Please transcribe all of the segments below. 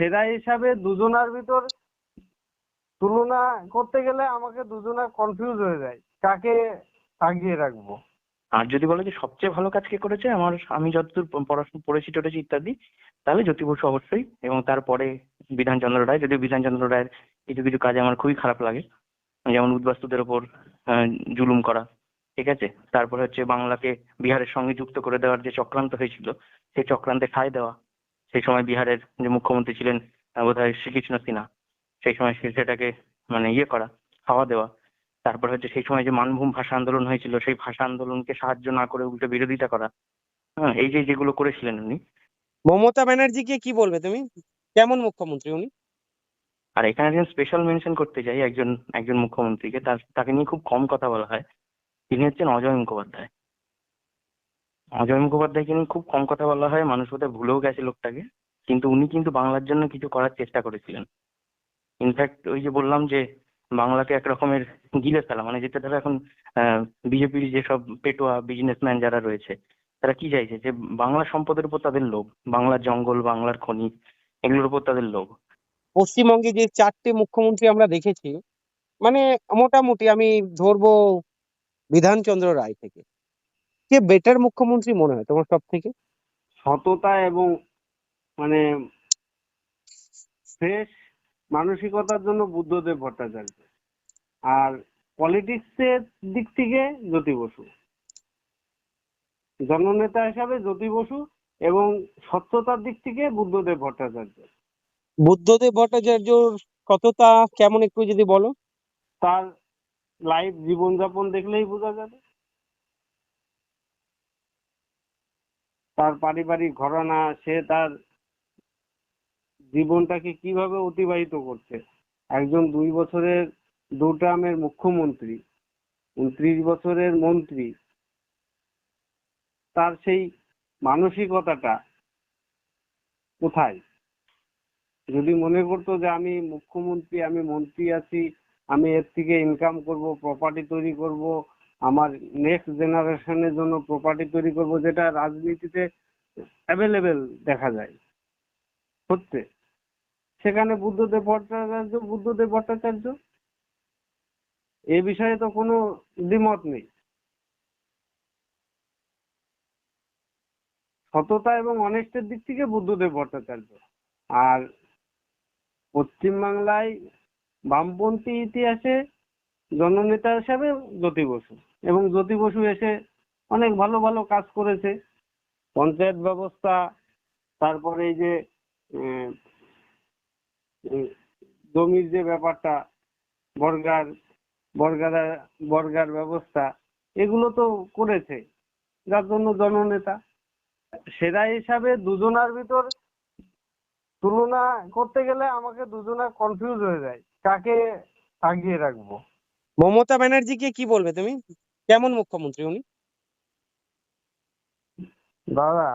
সেরা হিসাবে দুজনার ভিতর তুলনা করতে গেলে আমাকে দুজনা কনফিউজ হয়ে যায়। কাকে আগিয়ে রাখব? আর যদি বলে যে সবচেয়ে ভালো কাজ কে করেছে? আমার, আমি যতদূর পড়াশোনা পড়েছি, টড়েছি ইত্যাদি, তাহলে জ্যোতি বসু অবশ্যই। এবং তারপরে বিধানচন্দ্র রায়। যদিও বিধানচন্দ্র রায়ের কিছু কিছু কাজ আমার খুবই খারাপ লাগে। যেমন উদ্বাস্তুদের ওপর জুলুম করা, ঠিক আছে? তারপরে হচ্ছে বাংলাকে বিহারের সঙ্গে যুক্ত করে দেওয়ার যে চক্রান্ত হয়েছিল, সেই চক্রান্তে ঠাঁই দেওয়া সেই সময় বিহারের যে মুখ্যমন্ত্রী ছিলেন বোধহয় শ্রীকৃষ্ণ সিনহা সেই সময় সেটাকে মানে ইয়ে করা হাওয়া দেওয়া। তারপর হচ্ছে সেই সময় যে মানভূম ভাষা আন্দোলন হয়েছিল সেই ভাষা আন্দোলনকে সাহায্য না করে উল্টো বিরোধিতা করা। হ্যাঁ এই যে যেগুলো করেছিলেন উনি। মমতা ব্যানার্জিকে কি বলবে তুমি? কেমন মুখ্যমন্ত্রী উনি? আর এখানে একজন স্পেশাল মেনশন করতে চাই একজন একজন মুখ্যমন্ত্রীকে। তার তাকে নিয়ে খুব কম কথা বলা হয়। তিনি হচ্ছেন অজয় মুখোপাধ্যায়। অজয় মুখোপাধ্যায়কে নিয়ে খুব কম কথা বলা হয়, মানুষ বোধহয় ভুলেও গেছে লোকটাকে। কিন্তু উনি কিন্তু বাংলার জন্য কিছু করার চেষ্টা করেছিলেন। ইনফ্যাক্ট ওই যে বললাম যে, বাংলাকে এক রকমের গিলে ফেলা মানে যেটা ধরো এখন বিজেপির যেসব পেটোয়া বিজনেসম্যান যারা রয়েছে, তারা কি চাইছে? যে বাংলা সম্পদের উপর তাদের লোভ বাংলার জঙ্গল, বাংলার খনি এগুলোর উপর তাদের লোভ। পশ্চিমবঙ্গে যে চারটে মুখ্যমন্ত্রী আমরা দেখেছি মানে মোটামুটি আমি ধরবো বিধানচন্দ্র রায় থেকে। কে বেটার মুখ্যমন্ত্রী মনে হয় তোমার সব থেকে সততা এবং মানে ফ্রেশ মানসিকতার জন্য বুদ্ধদেব ভট্টাচার্য। আর পলিটিক্সের দিক থেকে জ্যোতি বসু। জননেতা হিসাবে জ্যোতি বসু এবং স্বচ্ছতার দিক থেকে বুদ্ধদেব ভট্টাচার্য। বুদ্ধদেব ভট্টাচার্যর সততা কেমন একটু যদি বলো? তার লাইফ জীবনযাপন দেখলেই বোঝা যাবে। তার পারিবারিক ঘরানা, সে তার জীবনটাকে কীভাবে অতিবাহিত করছে? একজন দুই বছরের দু টার্মের মুখ্যমন্ত্রী, উনত্রিশ বছরের মন্ত্রী, তার সেই মানসিকতাটা কোথায়? যদি মনে করতো যে আমি মুখ্যমন্ত্রী, আমি মন্ত্রী আছি, আমি এর থেকে ইনকাম করব প্রপার্টি তৈরি করব আমার নেক্সট জেনারেশনের জন্য প্রপার্টি তৈরি করব যেটা রাজনীতিতে অ্যাভেলেবেল দেখা যায়। হচ্ছে সেখানে বুদ্ধদেব ভট্টাচার্য বুদ্ধদেব ভট্টাচার্য? এ বিষয়ে তো কোনো দ্বিমত নেই। সততা এবং অনেস্টের দিক থেকে বুদ্ধদেব ভট্টাচার্য। আর পশ্চিমবাংলায় বামপন্থী ইতিহাসে জননেতা হিসাবে জ্যোতি বসু। এবং জ্যোতি বসু এসে অনেক ভালো ভালো কাজ করেছে। পঞ্চায়েত ব্যবস্থা, তারপরে এই যে জমির যে ব্যাপারটা, বর্গার বর্গার বর্গার ব্যবস্থা, এগুলো তো করেছে। যার জন্য জননেতা। সেরা হিসাবে দুজনার ভিতর তুলনা করতে গেলে আমাকে দুজনা কনফিউজ হয়ে যায়। কাকে আগিয়ে রাখব? মমতা ব্যানার্জিকে কি বলবে তুমি? কেমন মুখ্যমন্ত্রী উনি? দাদা,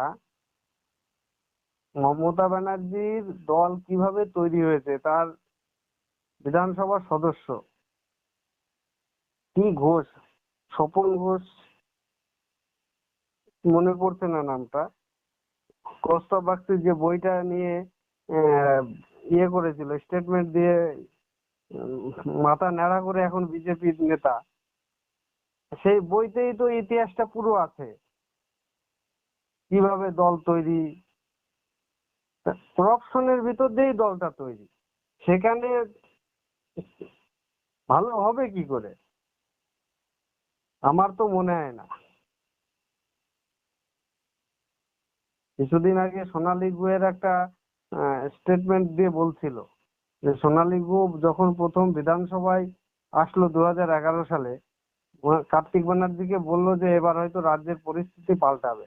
মমতা ব্যানার্জির দল কীভাবে তৈরি হয়েছে? তার বিধানসভার সদস্য। কি ঘোষ? স্বপন ঘোষ? মনে পড়ছে না নামটা। কৌস্তব বাগচির যে বইটা নিয়ে ইয়ে করেছিল স্টেটমেন্ট দিয়ে মাথা ন্যাড়া করে এখন বিজেপির নেতা। সেই বইতেই তো ইতিহাসটা পুরো আছে। কীভাবে দল তৈরি? করপশনের ভিতর দিয়েই দলটা তৈরি। সেখানে ভালো হবে কি করে? আমার তো মনে হয় না। কিছুদিন আগে সোনালী গুহের একটা স্টেটমেন্ট দিয়ে বলছিল যে সোনালী গুহ যখন প্রথম বিধানসভায় আসলো দু সালে কার্তিক ব্যানার্জিকে বলল যে এবার হয়তো রাজ্যের পরিস্থিতি পাল্টাবে।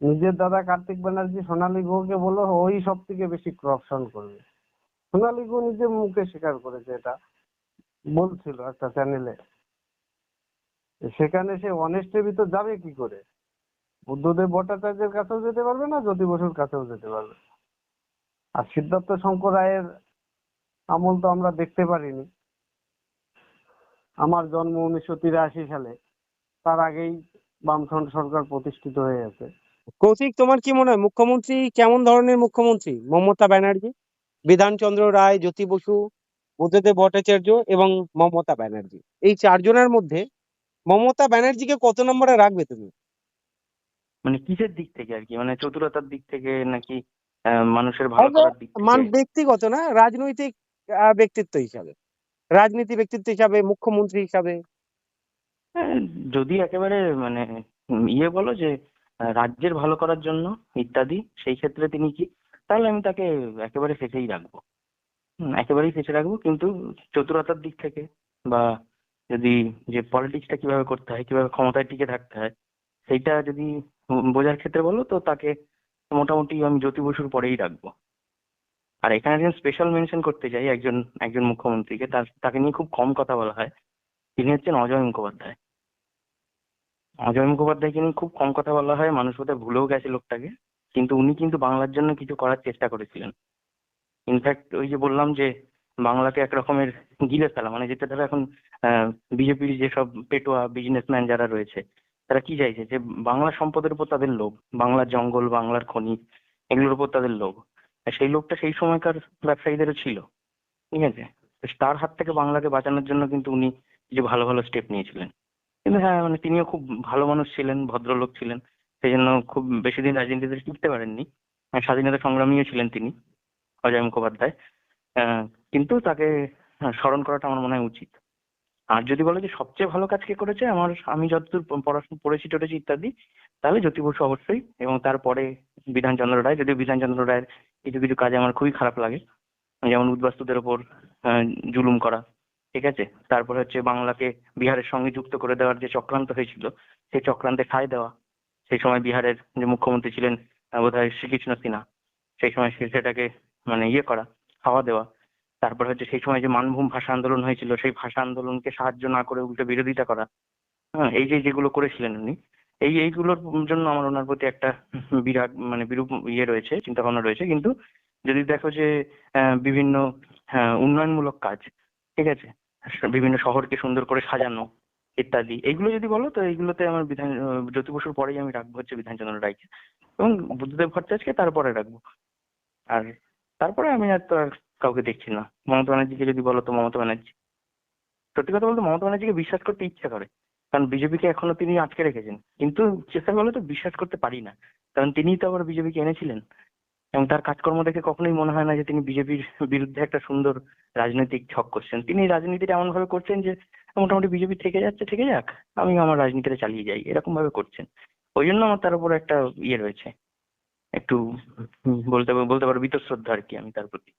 নিজের দাদা কার্তিক ব্যানার্জি সোনালী গুহকে বলল, ওই সব থেকে বেশি করপশন করবে। সোনালী গুহ নিজে মুখে স্বীকার করেছে এটা, বলছিল একটা চ্যানেলে সেখানে সে অনেস্টের ভিতর যাবে কি করে? বুদ্ধদেব ভট্টাচার্যের কাছেও যেতে পারবে না? জ্যোতি বসুর কাছেও যেতে পারবে। আর সিদ্ধার্থ শঙ্কর রায়ের আমল তো আমরা দেখতে পারিনি। আমার জন্ম উনিশশো তিরাশি সালে তার আগেই বামফ্রন্ট সরকার প্রতিষ্ঠিত হয়ে গেছে। কৌশিক তোমার কি মনে হয় মুখ্যমন্ত্রী কেমন ধরনের মুখ্যমন্ত্রী? মমতা ব্যানার্জি বিধানচন্দ্র রায় জ্যোতি বসু বুদ্ধদেব ভট্টাচার্য এবং মমতা ব্যানার্জি। এই চারজনের মধ্যে মমতা ব্যানার্জিকে কত নম্বরে রাখবে তুমি? মানে কিসের দিক থেকে আর কি? মানে চতুরতার দিক থেকে নাকি আহ, মানুষের ভালো করার দিক মান থেকে ব্যক্তিগত না রাজনৈতিক ব্যক্তিত্ব হিসাবে রাজনীতি ব্যক্তিত্ব হিসাবে মুখ্যমন্ত্রী হিসাবে। হ্যাঁ, যদি একেবারে মানে ইয়ে বলো যে রাজ্যের ভালো করার জন্য ইত্যাদি সেই ক্ষেত্রে তিনি কি? তাহলে আমি তাকে একেবারে শেষেই রাখব। একেবারেই শেষে রাখব কিন্তু চতুরতার দিক থেকে বা যদি যে পলিটিক্সটা কীভাবে করতে হয় কীভাবে ক্ষমতায় টিকে থাকতে হয় সেইটা যদি বোঝার ক্ষেত্রে বলো তো তাকে মোটামুটি আমি জ্যোতি বসুর পরেই রাখব। আর এখানে একজন স্পেশাল মেনশন করতে চাই, একজন একজন মুখ্যমন্ত্রীকে, তার, তাকে নিয়ে খুব কম কথা বলা হয়। তিনি হচ্ছেন অজয় মুখোপাধ্যায়। অজয় মুখোপাধ্যায়কে নিয়ে খুব কম কথা বলা হয়, মানুষ বোধহয় ভুলেও গেছে লোকটাকে। কিন্তু উনি কিন্তু বাংলার জন্য কিছু করার চেষ্টা করেছিলেন। ইনফ্যাক্ট ওই যে বললাম যে, বাংলাকে এক রকমের গিলে ফেলা মানে যেটা ধরো এখন বিজেপির যেসব পেটোয়া বিজনেসম্যান যারা রয়েছে, তারা কি চাইছে? যে বাংলা সম্পদের উপর তাদের লোভ, বাংলার জঙ্গল, বাংলার খনি, এগুলোর উপর তাদের লোভ। সেই লোকটা সেই সময়কার ব্যবসায়ীদেরও ছিল ঠিক আছে? তার হাত থেকে বাংলাকে বাঁচানোর জন্য কিন্তু উনি যে ভালো ভালো স্টেপ নিয়েছিলেন। কিন্তু হ্যাঁ মানে তিনিও খুব ভালো মানুষ ছিলেন ভদ্রলোক ছিলেন সেই জন্য খুব বেশি দিন রাজনীতিতে টিকতে পারেননি। আর স্বাধীনতা সংগ্রামীও ছিলেন তিনি অজয় মুখোপাধ্যায়। কিন্তু তাকে আহ, স্মরণ করাটা আমার মনে হয় উচিত। আর যদি বলো যে সবচেয়ে ভালো কাজ কে করেছে আমার আমি যতদূর পড়াশোনা পড়েছি টড়েছি ইত্যাদি তাহলে জ্যোতি বসু অবশ্যই এবং তারপরে বিধানচন্দ্র রায় যদিও বিধানচন্দ্র রায়ের কিছু কিছু কাজ আমার খুবই খারাপ লাগে। যেমন উদ্বাস্তুদের ওপর জুলুম করা ঠিক আছে? তারপরে হচ্ছে বাংলাকে বিহারের সঙ্গে যুক্ত করে দেওয়ার যে চক্রান্ত হয়েছিল সেই চক্রান্তে ঠাঁই দেওয়া। সেই সময় বিহারের যে মুখ্যমন্ত্রী ছিলেন আহ, বোধহয় শ্রীকৃষ্ণ সিনহা সেই সময় সেটাকে মানে ইয়ে করা হাওয়া দেওয়া। তারপর হচ্ছে সেই সময় যে মানভূম ভাষা আন্দোলন হয়েছিল সেই ভাষা আন্দোলনকে সাহায্য না করে উল্টে বিরোধিতা করা। হ্যাঁ এই যে যেগুলো করেছিলেন উনি এই এইগুলোর জন্য আমার ওনার প্রতি একটা বিরাট মানে বিরূপ ইয়ে রয়েছে চিন্তা ভাবনা রয়েছে। কিন্তু যদি দেখো যে বিভিন্ন হ্যাঁ, উন্নয়নমূলক কাজ ঠিক আছে? বিভিন্ন শহরকে সুন্দর করে সাজানো ইত্যাদি। এইগুলো যদি বলো তো এইগুলোতে আমার বিধান জ্যোতি বসুর পরেই আমি রাখব হচ্ছে বিধানচন্দ্র রায়কে। এবং বুদ্ধদেব ভট্টাচার্যকে তারপরে রাখব। আর তারপরে আমি আর তো আর কাউকে দেখছি না। মমতা ব্যানার্জিকে যদি বলো তো মমতা ব্যানার্জি। সত্যি কথা বলতে মমতা ব্যানার্জিকে বিশ্বাস করতে ইচ্ছা করে। কারণ বিজেপিকে এখনও তিনি আটকে রেখেছেন। কিন্তু চেষ্টা করলে তো বিশ্বাস করতে পারি না। কারণ তিনিই তো আবার বিজেপিকে এনেছিলেন। এবং তার কাজকর্ম দেখে কখনোই মনে হয় না যে তিনি বিজেপির বিরুদ্ধে একটা সুন্দর রাজনৈতিক ছক করছেন। তিনি রাজনীতিটা এমন ভাবে করছেন যে, মোটামুটি বিজেপি থেকে যাচ্ছে, থেকে যাক, আমি আমার রাজনীতিটা চালিয়ে যাই এরকম ভাবে করছেন। ওই জন্য আমার তার উপর একটা ইয়ে রয়েছে। একটু বলতে বলতে পারো বীতশ্রদ্ধা আর কি আমি তার প্রতি।